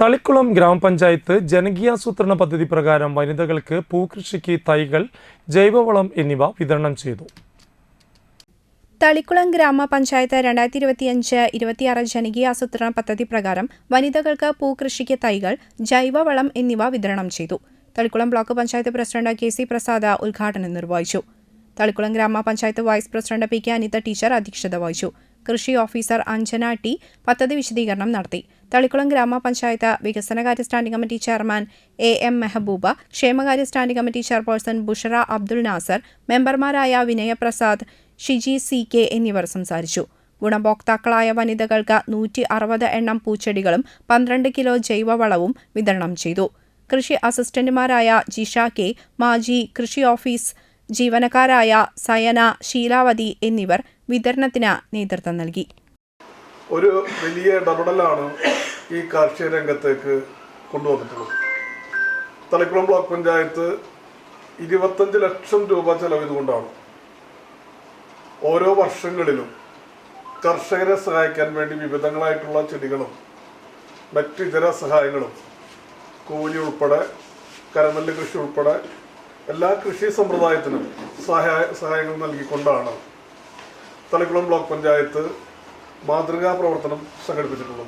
തളിക്കുളം ഗ്രാമപഞ്ചായത്ത് ജനകീയാസൂത്രണ പദ്ധതി പ്രകാരം വനിതകൾക്ക് പൂകൃഷിക്ക് തൈകൾ ജൈവവളം എന്നിവ വിതരണം ചെയ്തു. തളിക്കുളം ഗ്രാമപഞ്ചായത്ത് രണ്ടായിരത്തി ഇരുപത്തിയഞ്ച് ഇരുപത്തിയാറ് ജനകീയ ആസൂത്രണ പദ്ധതി പ്രകാരം വനിതകൾക്ക് പൂകൃഷിക്ക് തൈകൾ ജൈവവളം എന്നിവ വിതരണം ചെയ്തു. Thalikulam block panchayat president K C Prasad ഉദ്ഘാടനം നിർവഹിച്ചു. തളിക്കുളം ഗ്രാമപഞ്ചായത്ത് vice president P K Anitha teacher അധ്യക്ഷത വഹിച്ചു. കൃഷി ഓഫീസർ അഞ്ജന ടി പദ്ധതി വിശദീകരണം നടത്തി. തളിക്കുളം ഗ്രാമപഞ്ചായത്ത് വികസനകാര്യ standing committee chairman A M Mehbooba ക്ഷേമകാര്യ standing committee chairperson Bushara Abdul Nasar മെമ്പർമാരായ വിനയപ്രസാദ് ഷിജി സി കെ എന്നിവർ സംസാരിച്ചു. ഗുണഭോക്താക്കളായ വനിതകൾക്ക് നൂറ്റി അറുപത് എണ്ണം പൂച്ചെടികളും പന്ത്രണ്ട് കിലോ ജൈവവളവും വിതരണം ചെയ്തു. കൃഷി അസിസ്റ്റന്റുമാരായ ജിഷ കെ മാജി കൃഷി ഓഫീസ് ജീവനക്കാരായ സയന ശീലാവതി എന്നിവർ വിതരണത്തിന് നേതൃത്വം നൽകി. ഒരു വലിയ ഇടപെടലാണ് ഈ കാർഷിക രംഗത്തേക്ക് കൊണ്ടുവന്നിട്ടുള്ളത്. തളിക്കുളം ബ്ലോക്ക് പഞ്ചായത്ത് ഇരുപത്തഞ്ച് ലക്ഷം രൂപ ചെലവിതുകൊണ്ടാണ് ഓരോ വർഷങ്ങളിലും കർഷകരെ സഹായിക്കാൻ വേണ്ടി വിവിധങ്ങളായിട്ടുള്ള ചെടികളും മറ്റ് ഇതര സഹായങ്ങളും കൂലി ഉൾപ്പെടെ കരനെല്ല് കൃഷി ഉൾപ്പെടെ എല്ലാ കൃഷി സമ്പ്രദായത്തിനും സഹായ സഹായങ്ങൾ നൽകിക്കൊണ്ടാണ് തളിക്കുളം ബ്ലോക്ക് പഞ്ചായത്ത് മാതൃകാ പ്രവർത്തനം സംഘടിപ്പിച്ചിട്ടുള്ളത്.